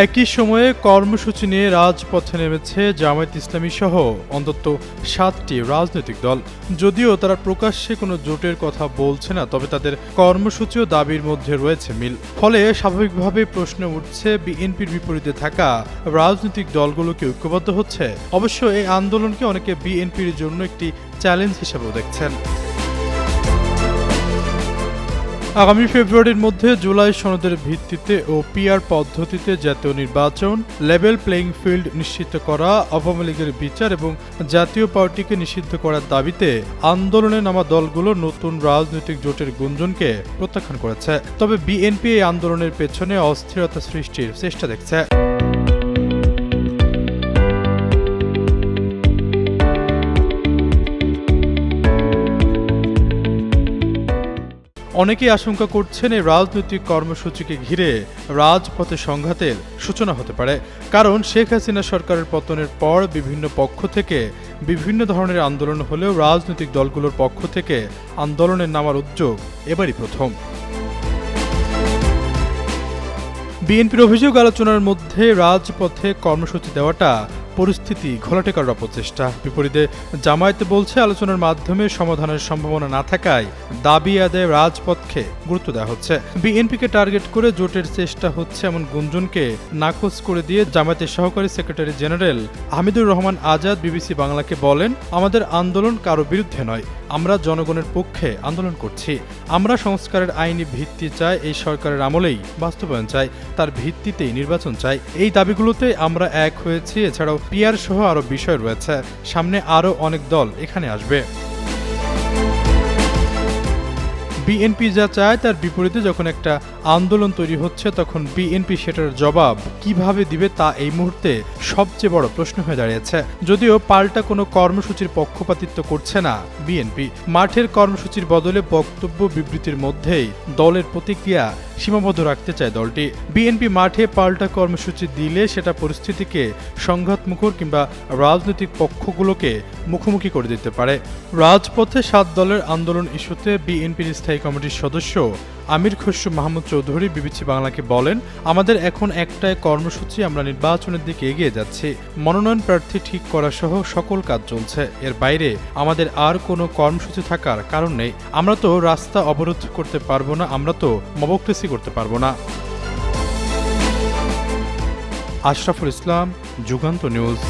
একই সময়ে কর্মসূচি নিয়ে রাজপথে নেমেছে জামায়াত ইসলামী সহ অন্তত সাতটি রাজনৈতিক দল। যদিও তারা প্রকাশ্যে কোনো জোটের কথা বলছে না, তবে তাদের কর্মসূচি ও দাবির মধ্যে রয়েছে মিল। ফলে স্বাভাবিকভাবে প্রশ্ন উঠছে, বিএনপির বিপরীতে থাকা রাজনৈতিক দলগুলোকে ঐক্যবদ্ধ হচ্ছে? অবশ্য এই আন্দোলনকে অনেকে বিএনপির জন্য একটি চ্যালেঞ্জ হিসেবেও দেখছেন। আগামী ফেব্রুয়ারির মধ্যে জুলাই সনদের ভিত্তিতে ও পিআর পদ্ধতিতে জাতীয় নির্বাচন, লেভেল প্লেইং ফিল্ড নিশ্চিত করা, আওয়ামী লীগের বিচার এবং জাতীয় পার্টিকে নিষিদ্ধ করার দাবিতে আন্দোলনে নামা দলগুলো নতুন রাজনৈতিক জোটের গুঞ্জনকে প্রত্যাখ্যান করেছে। তবে বিএনপি এই আন্দোলনের পেছনে অস্থিরতা সৃষ্টির চেষ্টা দেখছে। অনেকেই আশঙ্কা করছেন এই রাজনৈতিক কর্মসূচিকে ঘিরে রাজপথে সংঘাতের সূচনা হতে পারে। কারণ শেখ হাসিনা সরকারের পতনের পর বিভিন্ন পক্ষ থেকে বিভিন্ন ধরনের আন্দোলন হলেও রাজনৈতিক দলগুলোর পক্ষ থেকে আন্দোলনের নামার উদ্যোগ এবারই প্রথম। বিএনপির অভিযোগ আলোচনার মধ্যে রাজপথে কর্মসূচি দেওয়াটা পরিস্থিতি ঘোলাটে করার অপচেষ্টা। বিপরীতে জামায়াত বলছে, আলোচনার মাধ্যমে সমাধানের সম্ভাবনা না থাকায় দাবি আদায় রাজপথকে গুরুত্ব দেওয়া হচ্ছে। বিএনপিকে টার্গেট করে জোটের চেষ্টা হচ্ছে এমন গুঞ্জনকে নাকচ করে দিয়ে জামায়াতের সহকারী secretary general Hamidur Rahman Azad BBC বাংলাকে বলেন, আমাদের আন্দোলন কারও বিরুদ্ধে নয়, আমরা জনগণের পক্ষে আন্দোলন করছি। আমরা সংস্কারের আইনি ভিত্তি চাই, এই সরকারের আমলেই বাস্তবায়ন চাই, তার ভিত্তিতেই নির্বাচন চাই। এই দাবিগুলোতে আমরা এক হয়েছি। এছাড়াও পিয়ার সহ আরও বিষয় রয়েছে। সামনে আরও অনেক দল এখানে আসবে। বিএনপি যা চায় তার বিপরীতে যখন একটা আন্দোলন তৈরি হচ্ছে তখন বিএনপি সেটার জবাব কীভাবে দিবে তা এই মুহূর্তে সবচেয়ে বড় প্রশ্ন হয়ে দাঁড়িয়েছে। যদিও পাল্টা কোনো কর্মসূচির পক্ষপাতিত্ব করছে না বিএনপি। মাঠের কর্মসূচির বদলে বক্তব্য বিবৃতির মধ্যেই দলের প্রতিক্রিয়া সীমাবদ্ধ রাখতে চায় দলটি। বিএনপি মাঠে পাল্টা কর্মসূচি দিলে সেটা পরিস্থিতিকে সংঘাতমুখর কিংবা রাজনৈতিক পক্ষগুলোকে মুখোমুখি করে দিতে পারে। রাজপথে সাত দলের আন্দোলন ইস্যুতে বিএনপির স্থায়ী কমিটির সদস্য আমির খসরু মাহমুদ চৌধুরী বিবিসি বাংলাকে বলেন, আমাদের এখন একটাই কর্মসূচি, আমরা নির্বাচনের দিকে এগিয়ে যাচ্ছি। মনোনয়ন প্রার্থী ঠিক করা সহ সকল কাজ চলছে। এর বাইরে আমাদের আর কোনো কর্মসূচি থাকার কারণ নেই। আমরা তো রাস্তা অবরোধ করতে পারব না, আমরা তো মবক্রেসি করতে পারব না। আশরাফুল ইসলাম, যুগান্ত নিউজ।